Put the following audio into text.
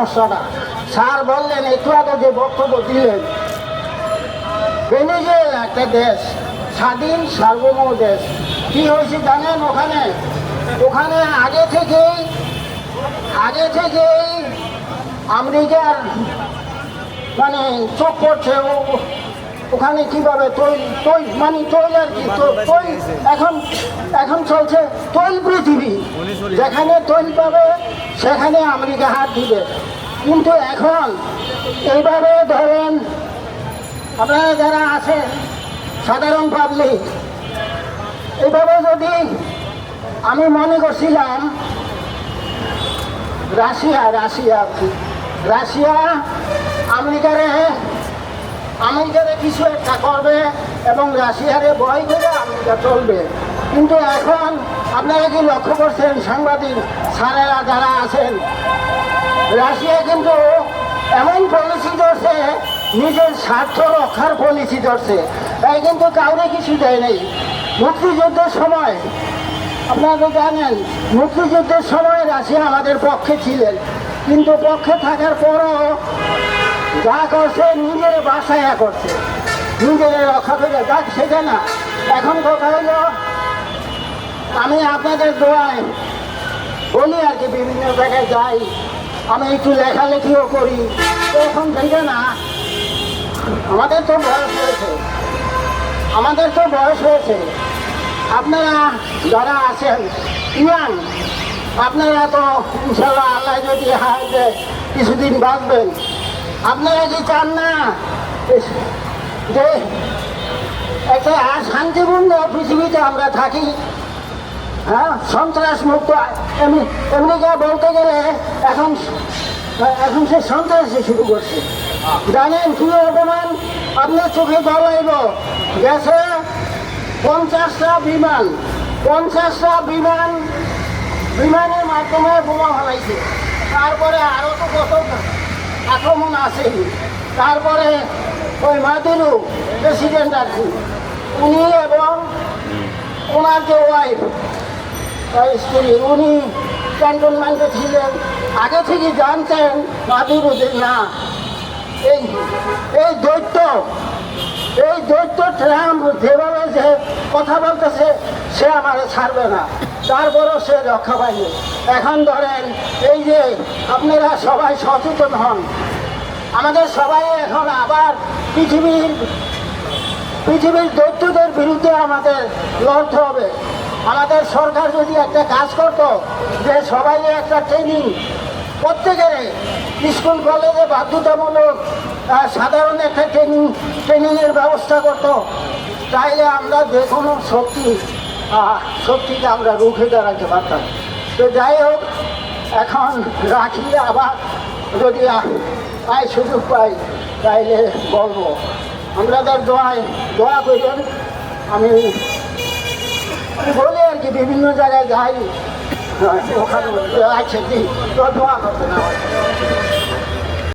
সমস্যাটা। স্যার বললেন একটু আগে যে বক্তব্য দিলেন ভেনেজুয়েলা একটা দেশ, স্বাধীন সার্বভৌম দেশ, কি হয়েছে জানেন ওখানে? ওখানে আগে থেকেই আগে থেকেই আমেরিকার মানে চোখ পড়ছে ওখানে কীভাবে তৈল তৈল মানে তৈল আর কি তো- তৈল এখন এখন চলছে তৈল পৃথিবী। যেখানে তৈল পাবে সেখানে আমেরিকা হাত দিবে। কিন্তু এখন এইভাবে ধরেন আপনারা যারা আছেন সাধারণ পাবলিক এইভাবে যদি আমি মনে করছিলাম রাশিয়া রাশিয়া রাশিয়া আমেরিকারে আমেরিকারে কিছু একটা করবে এবং রাশিয়ারে ভয় করে আমেরিকা চলবে। কিন্তু এখন আপনারা কি লক্ষ্য করছেন সাংবাদিক স্যারেরা যারা আছেন? রাশিয়া কিন্তু এমন পলিসি ধরছে, নিজের স্বার্থ রক্ষার পলিসি ধরছে। তাই কিন্তু কাউরে কিছু দেয় নেই। মুক্তিযুদ্ধের সময়, আপনারা তো জানেন, মুক্তিযুদ্ধের সময় রাশিয়া আমাদের পক্ষে ছিলেন। কিন্তু পক্ষে থাকার পরও যা করছে নিজের বাসায় করছে। নিজের রক্ষা করে যাক সেটা না। এখন কথা হলো আমি আপনাদের দোয়ায় বলি আর কি, বিভিন্ন জায়গায় যাই। আমি একটু লেখালেখিও করি। এখন থেকে না, আমাদের তো বয়স হয়েছে। আমাদের তো বয়স হয়েছে। আপনারা যারা আছেন ইয়াং আপনারা তো ইনশাল্লাহ আল্লাহ যদি দেয় কিছুদিন বাঁচবেন। আপনারা কি চান না? যে একটা শান্তিপূর্ণ পৃথিবীতে আমরা থাকি হ্যাঁ? সন্ত্রাস মুক্ত আমেরিকা বলতে গেলে এখন এখন সে সন্ত্রাসী শুরু করছে। জানেন কি অপমান? আপনার চোখে দলাইব গেছে পঞ্চাশটা বিমান। পঞ্চাশটা বিমান, বিমানের মাধ্যমে বোমা ফেলাইছে। তারপরে আরও তো কত আক্রমণ আছে। তারপরে ওই মাদুরু প্রেসিডেন্ট আর কি, উনি এবং ওনার যে ওয়াইফ স্ত্রী, উনি ক্যান্টনমেন্টে ছিলেন। আগে থেকে জানতেন মাদুরু যে না, এই এই দৈত্য এই দৈত্য ট্রাম্প যেভাবে যে কথা বলতেছে, সে আমার ছাড়বে না। তারপরও সে রক্ষা পায়নি এখন ধরেন এই যে আপনারা সবাই সচেতন হন। আমাদের সবাই এখন আবার পৃথিবীর পৃথিবীর দৈত্যদের বিরুদ্ধে আমাদের লড়তে হবে। আমাদের সরকার যদি একটা কাজ করতো যে সবাই একটা ট্রেনিং প্রত্যেকের স্কুল, কলেজে বাধ্যতামূলক সাধারণ একটা ট্রেনিং ট্রেনিংয়ের ব্যবস্থা করতো, তাইলে আমরা যে কোনো শক্তি আহ, শক্তিকে আমরা রুখে দাঁড়াতে পারতাম। তো যাই হোক এখন রাখি আবার। যদি আয় সুযোগ পাই তাইলে বলব। আমাদের দোয়ায় দোয়া করেন আমি বলি আর কি বিভিন্ন জায়গায় যাই। ওখানে আছে দোয়া করবেন আমার